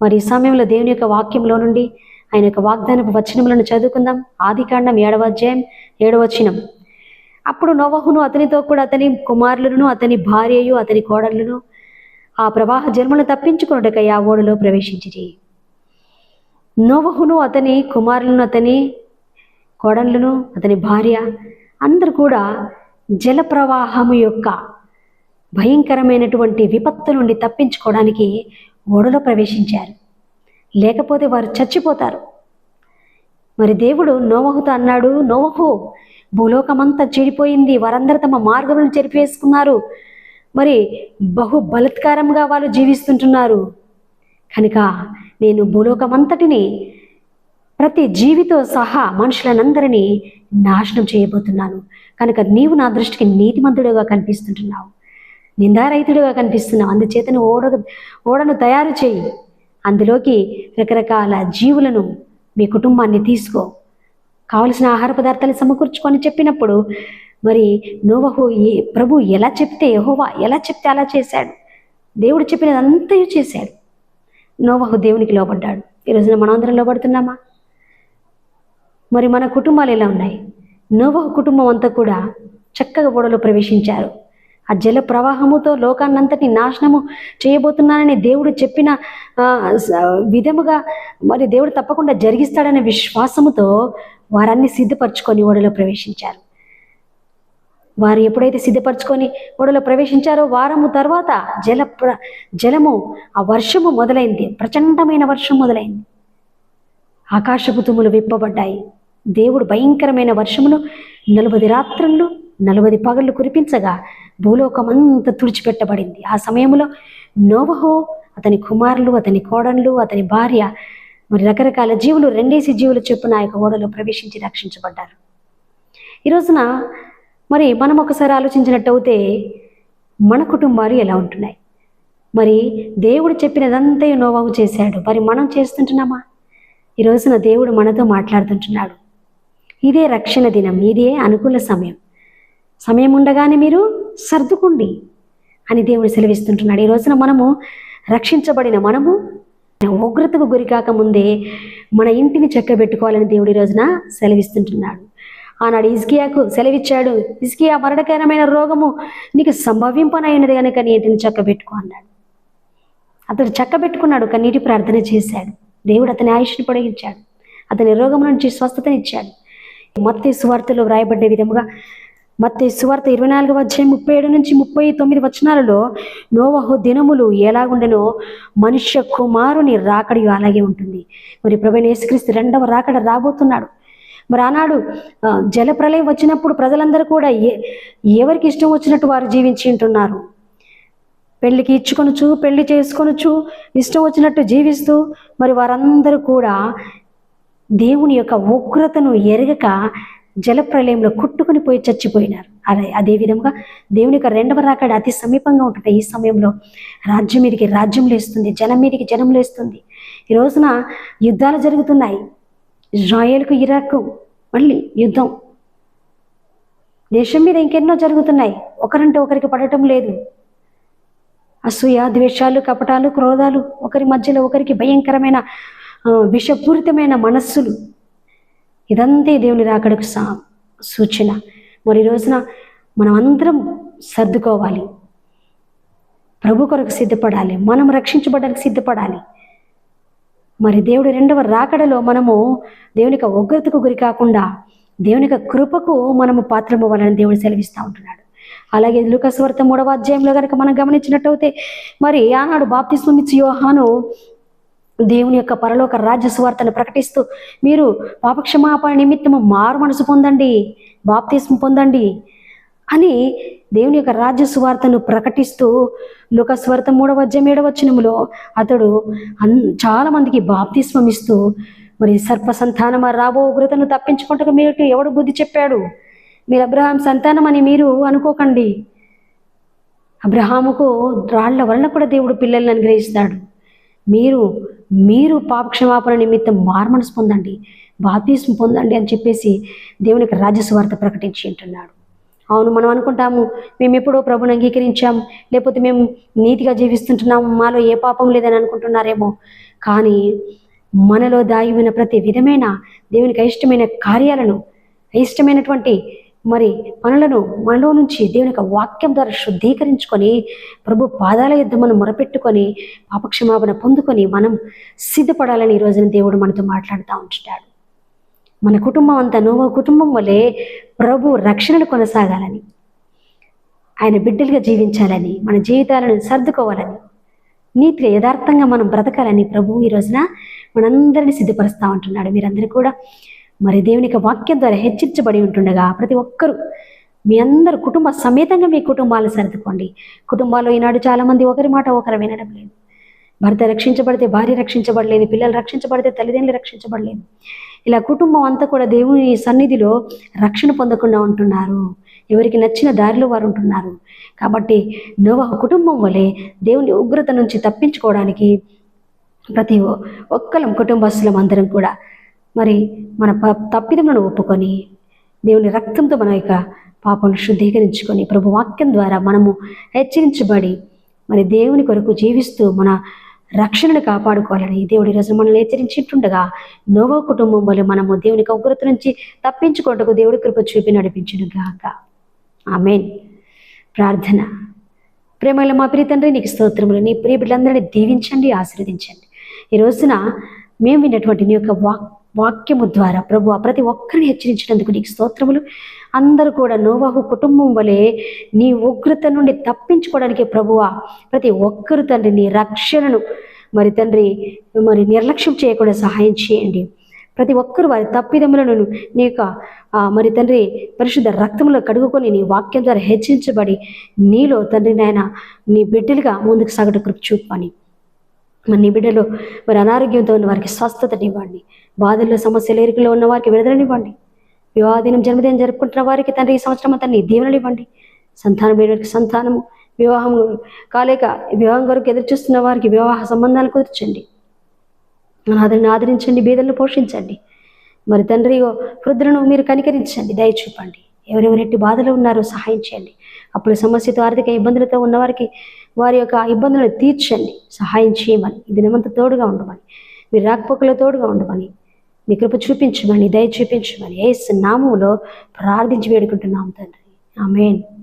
మరి ఈ సమయంలో దేవుని యొక్క వాక్యంలో నుండి ఆయన యొక్క వాగ్దానపు వచనములను చదువుకుందాం. ఆదికాండం ఏడవ అధ్యాయం ఏడవచనం అప్పుడు నోవహును అతనితో కూడా అతని కుమారులను అతని భార్యయు అతని కోడళ్ళను ఆ ప్రవాహ జన్మను తప్పించుకున్నటకై ఆ ఓడలో ప్రవేశించి నోవహును అతని కుమారులను అతని కోడళ్ళను అతని భార్య అందరూ కూడా జల ప్రవాహము యొక్క భయంకరమైనటువంటి విపత్తు నుండి తప్పించుకోవడానికి ఓడలో ప్రవేశించారు. లేకపోతే వారు చచ్చిపోతారు. మరి దేవుడు నోవహుతో అన్నాడు నోవహు భూలోకమంతా చెడిపోయింది. వారందరూ తమ మార్గములను చెరిపేసుకున్నారు మరి బహు బలత్కారంగా వాళ్ళు జీవిస్తుంటున్నారు. కనుక నేను భూలోకమంతటిని ప్రతి జీవితో సహా మనుషులనందరినీ నాశనం చేయబోతున్నాను. కనుక నీవు నా దృష్టికి నీతిమంతుడుగా కనిపిస్తుంటున్నావు. నిందారహితుడుగా కనిపిస్తున్నావు. అందుచేతను ఓడ ఓడను తయారు చేయి. అందులోకి రకరకాల జీవులను మీ కుటుంబాన్ని తీసుకో. కావలసిన ఆహార పదార్థాలు సమకూర్చుకొని చెప్పినప్పుడు మరి నోవహు ఏ ప్రభు ఎలా చెప్తే యహోవా ఎలా చెప్తే అలా చేశాడు. దేవుడు చెప్పినది అంతయు చేశాడు. నోవహు దేవునికి లోబడ్డాడు. ఈ రోజున మనందరం లోబడుతున్నామా? మరి మన కుటుంబాలు ఎలా ఉన్నాయి? నోవహు కుటుంబం అంతా కూడా చక్కగా ఓడలో ప్రవేశించారు. ఆ జల ప్రవాహముతో లోకాన్నంతటి నాశనము చేయబోతున్నానని దేవుడు చెప్పిన విధముగా మరి దేవుడు తప్పకుండా జరిగిస్తాడనే విశ్వాసముతో వారన్ని సిద్ధపరచుకొని ఓడలో ప్రవేశించారు. వారు ఎప్పుడైతే సిద్ధపరచుకొని ఓడలో ప్రవేశించారో వారము తర్వాత జల ప్ర జలము ఆ వర్షము మొదలైంది. ప్రచండమైన వర్షం మొదలైంది. ఆకాశపు తుమ్ములు విప్పబడ్డాయి. దేవుడు భయంకరమైన వర్షమును నలభై రాత్రులు నలభై పగళ్ళు కురిపించగా భూలోకమంతా తుడిచిపెట్టబడింది. ఆ సమయంలో నోవహో అతని కుమారులు అతని కోడళ్ళు అతని భార్య మరి రకరకాల జీవులు రెండేసి జీవులు చొప్పున ఆ యొక్క ఓడలో ప్రవేశించి రక్షించబడ్డారు. ఈ రోజున మరి మనం ఒకసారి ఆలోచించినట్టయితే మన కుటుంబాలు ఎలా ఉంటున్నాయి? మరి దేవుడు చెప్పినదంతా నోవాహు చేశాడు. మరి మనం చేస్తుంటున్నామా? ఈ రోజున దేవుడు మనతో మాట్లాడుతుంటున్నాడు. ఇదే రక్షణ దినం ఇదే అనుకూల సమయం. సమయం ఉండగానే మీరు సర్దుకోండి అని దేవుడు సెలవిస్తుంటున్నాడు. ఈ రోజున మనము రక్షించబడిన మనము ఉగ్రతకు గురి కాకముందే మన ఇంటిని చక్కబెట్టుకోవాలని దేవుడు ఈ రోజున సెలవిస్తుంటున్నాడు. ఆనాడు ఇస్కియాకు సెలవిచ్చాడు ఇస్కియా మరణకరమైన రోగము నీకు సంభవింపనైనది కనుక నీ ఇంటిని చక్కబెట్టుకో అన్నాడు. అతడు చక్కబెట్టుకున్నాడు కన్నీటి ప్రార్థన చేశాడు. దేవుడు అతని ఆయుష్ని పొడిగించాడు. అతని రోగం నుంచి స్వస్థతనిచ్చాడు. మత్తే సువార్తలో వ్రాయబడ్డ విధముగా మత్తే సువార్త ఇరవై నాలుగవ అధ్యాయం ముప్పై ఏడు నుంచి ముప్పై తొమ్మిది వచనాలలో నోవహు దినములు ఎలాగుండెనో మనుష్య కుమారుని రాకడి అలాగే ఉంటుంది. మరి ప్రభు యేసుక్రీస్తు రెండవ రాకడ రాబోతున్నాడు. మరి ఆనాడు ఆ, జలప్రలయం వచ్చినప్పుడు ప్రజలందరూ కూడా ఏ ఎవరికి ఇష్టం వచ్చినట్టు వారు జీవించి ఉంటున్నారు? పెళ్ళికి ఇచ్చుకొనొచ్చు పెళ్ళి చేసుకొనొచ్చు ఇష్టం వచ్చినట్టు జీవిస్తూ మరి వారందరూ కూడా దేవుని యొక్క ఉగ్రతను ఎరగక జలప్రలయంలో కుట్టుకుని పోయి చచ్చిపోయినారు. అదే అదే విధంగా దేవుని యొక్క రెండవ రాకడ అతి సమీపంగా ఉంటుంది ఈ సమయంలో రాజ్యం మీదకి రాజ్యం లేస్తుంది జనం మీదకి జనం లేస్తుంది. ఈ రోజున యుద్ధాలు జరుగుతున్నాయి. ఇజ్రాయేల్కు ఇరాక్ మళ్ళీ యుద్ధం. దేశం మీద ఇంకెన్నో జరుగుతున్నాయి. ఒకరంటే ఒకరికి పడటం లేదు. అసూయ ద్వేషాలు కపటాలు క్రోధాలు ఒకరి మధ్యలో ఒకరికి భయంకరమైన విషపూరితమైన మనస్సులు ఇదంతే దేవుని రాకడకు సా సూచన. మరి రోజున మనం అందరం సర్దుకోవాలి. ప్రభు కొరకు సిద్ధపడాలి. మనం రక్షించబడడానికి సిద్ధపడాలి. మరి దేవుడు రెండవ రాకడలో మనము దేవుని ఉగ్రతకు గురి కాకుండా దేవుని కృపకు మనము పాత్రమవ్వాలని దేవుడు సెలవిస్తూ ఉంటున్నాడు. అలాగే లుకస్వర్త మూడవ అధ్యాయంలో కనుక మనం గమనించినట్టయితే మరి ఆనాడు బాప్తిస్మం ఇచ్చి యోహాను దేవుని యొక్క పరలోక రాజ్య సువార్తను ప్రకటిస్తూ మీరు పాపక్షమాపణ నిమిత్తము మారు మనసు పొందండి బాప్తిస్మ పొందండి అని దేవుని యొక్క రాజ్య సువార్తను ప్రకటిస్తూ లోకస్వార్త మూడవ అధ్యాయం ఏడవ అతడు అన్ చాలా మందికి బాప్తిస్మం ఇస్తూ మరి సర్ప సంతానమా రాబో ఉగ్రతను తప్పించుకుంటూ మీరు ఎవడు బుద్ధి చెప్పాడు? మీరు అబ్రహాం సంతానం అని మీరు అనుకోకండి. అబ్రహాముకు రాళ్ళ వలన కూడా దేవుడు పిల్లల్ని అనుగ్రహిస్తాడు. మీరు మీరు పాపక్షమాపణ నిమిత్తం మార్మనసు పొందండి బాప్తిస్మ పొందండి అని చెప్పేసి దేవునికి రాజస్వార్త ప్రకటించి ఉంటున్నాడు అవును మనం అనుకుంటాము మేము ఎప్పుడో ప్రభుని అంగీకరించాం లేకపోతే మేము నీతిగా జీవిస్తుంటున్నాము మాలో ఏ పాపం లేదని అనుకుంటున్నారేమో. కానీ మనలో దాగిమైన ప్రతి విధమైన దేవునికి అయిష్టమైన కార్యాలను అయిష్టమైనటువంటి మరి పనులను మనలో నుంచి దేవుని యొక్క వాక్యం ద్వారా శుద్ధీకరించుకొని ప్రభు పాదాల యుద్ధమని మొరపెట్టుకొని పాపక్షమాపణ పొందుకొని మనం సిద్ధపడాలని ఈ రోజున దేవుడు మనతో మాట్లాడుతూ ఉంటున్నాడు మన కుటుంబం అంతా నోవ కుటుంబం వలె ప్రభు రక్షణను కొనసాగాలని ఆయన బిడ్డలుగా జీవించాలని మన జీవితాలను సర్దుకోవాలని నీతిగా యథార్థంగా మనం బ్రతకాలని ప్రభు ఈ రోజున మనందరినీ సిద్ధపరుస్తూ ఉంటున్నాడు. మీరందరూ కూడా మరి దేవునికి వాక్యం ద్వారా హెచ్చరించబడి ఉంటుండగా ప్రతి ఒక్కరూ మీ అందరూ కుటుంబ సమేతంగా మీ కుటుంబాలను సర్దుకోండి. కుటుంబాల్లో ఈనాడు చాలామంది ఒకరి మాట ఒకరు వినడం లేదు. భర్త రక్షించబడితే భార్య రక్షించబడలేదు పిల్లలు రక్షించబడితే తల్లిదండ్రులు రక్షించబడలేదు ఇలా కుటుంబం అంతా కూడా దేవుని సన్నిధిలో రక్షణ పొందకుండా ఉంటున్నారు. ఎవరికి నచ్చిన దారిలో వారు ఉంటున్నారు. కాబట్టి నోవహ కుటుంబం వలె దేవుని ఉగ్రత నుంచి తప్పించుకోవడానికి ప్రతి ఒ- ఒక్కలం కుటుంబస్తులం అందరం కూడా మరి మన ప తప్పిదములను ఒప్పుకొని దేవుని రక్తంతో మన యొక్క పాపను శుద్ధీకరించుకొని ప్రభు వాక్యం ద్వారా మనము హెచ్చరించబడి మరి దేవుని కొరకు జీవిస్తూ మన రక్షణను కాపాడుకోవాలని దేవుడి రోజు మనల్ని హెచ్చరించుండగా నోవో కుటుంబం వల్ల మనము దేవుని ఉగ్రత నుంచి తప్పించుకోవటకు దేవుడి కృప చూపి నడిపించును గాక. ఆమెన్. ప్రార్థన. ప్రేమల మా ప్రియ తండ్రి నీకు స్తోత్రములు. నీ ప్రియ బిడ్డలందరినీ దీవించండి ఆశీర్వదించండి. ఈ రోజున మేము విన్నటువంటి నీ యొక్క వాక్ వాక్యము ద్వారా ప్రభు ప్రతి ఒక్కరిని హెచ్చరించినందుకు నీకు స్తోత్రములు. అందరూ కూడా నోవాహు కుటుంబం వలె నీ ఉగ్రత నుండి తప్పించుకోవడానికి ప్రభువా ప్రతి ఒక్కరు తండ్రి నీ రక్షణను మరి తండ్రి మరి నిర్లక్ష్యం చేయకుండా సహాయం చేయండి. ప్రతి ఒక్కరు వారి తప్పిదములను నీ యొక్క మరి తండ్రి పరిశుద్ధ రక్తంలో కడుగుకొని నీ వాక్యం ద్వారా హెచ్చరించబడి నీలో తండ్రి నాయన నీ బిడ్డలుగా ముందుకు సాగట కృప చూపని మరి నీ బిడ్డలు మరి అనారోగ్యంతో ఉన్న వారికి స్వస్థతనివ్వండి. బాధల్లో సమస్యలు ఎరుకలో ఉన్న వారికి విడుదలనివ్వండి. వివాహదినం జన్మదినం జరుపుకుంటున్న వారికి తండ్రి ఈ సంవత్సరం అంతా నీ ఇవ్వండి సంతానం లేని వారికి సంతానము వివాహం కాలేక వివాహం కొరకు ఎదురు చూస్తున్న వారికి వివాహ సంబంధాలు కుదిర్చండి. అనాథని ఆదరించండి బీదలను పోషించండి. మరి తండ్రి వృద్ధులను మీరు కనికరించండి దయ చూపండి. ఎవరెవరెట్టి బాధలు ఉన్నారో సహాయం చేయండి. అప్పుడు సమస్యతో ఆర్థిక ఇబ్బందులతో ఉన్నవారికి వారి యొక్క ఇబ్బందులను తీర్చండి. సహాయం చేయమని. ఈ దినమంతా తోడుగా ఉండమని. మీరు రాకపోకలో తోడుగా ఉండమని. మీ కృప చూపించమని. దయ చూపించమని. ఏ నామంలో ప్రార్థించి వేడుకుంటున్నాం తండ్రి. ఆమెన్.